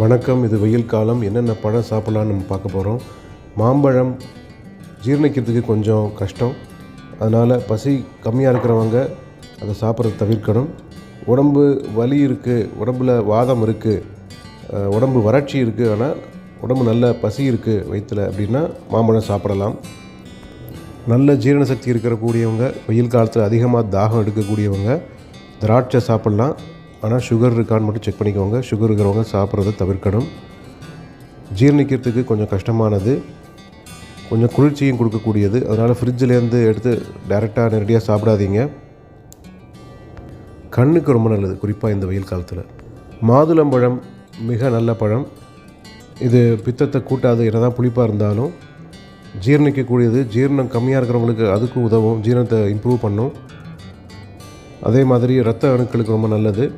வணக்கம் இது வெயில் காலம். என்னென்ன பழம் சாப்பிட்லான்னு நம்ம பார்க்க போகிறோம் மாம்பழம் ஜீரணிக்கிறதுக்கு கொஞ்சம் கஷ்டம். அதனால் பசி கம்மியாக இருக்கிறவங்க அதை சாப்பிட்றத தவிர்க்கணும். உடம்பு வலி இருக்குது உடம்புல வாதம் இருக்குது உடம்பு வறட்சி இருக்குது ஆனால் உடம்பு நல்ல பசி இருக்குது வயிற்றில் அப்படின்னா மாம்பழம் சாப்பிடலாம். நல்ல ஜீரண சக்தி இருக்கிற கூடியவங்க வெயில் காலத்தில் அதிகமாக தாகம் எடுக்கக்கூடியவங்க திராட்சை சாப்பிட்லாம். ஆனால் சுகர் இருக்கான்னு மட்டும் செக் பண்ணிக்கோங்க. சுகர் இருக்கிறவங்க சாப்பிட்றத தவிர்க்கணும். ஜீரணிக்கிறதுக்கு கொஞ்சம் கஷ்டமானது. கொஞ்சம் குளிர்ச்சியும் கொடுக்கக்கூடியது. அதனால் ஃப்ரிட்ஜிலேருந்து எடுத்து டைரெக்டாக நேரடியாக சாப்பிடாதீங்க. கண்ணுக்கு ரொம்ப நல்லது. குறிப்பாக இந்த வெயில் காலத்தில். மாதுளம்பழம் மிக நல்ல பழம். இது பித்தத்தை கூட்டாது என்னதான் புளிப்பாக இருந்தாலும் ஜீரணிக்கக்கூடியது. ஜீரணம் கம்மியாக இருக்கிறவங்களுக்கு அதுக்கும் உதவும். ஜீரணத்தை இம்ப்ரூவ் பண்ணும். அதே மாதிரி இரத்த அணுக்களுக்கு ரொம்ப நல்லது.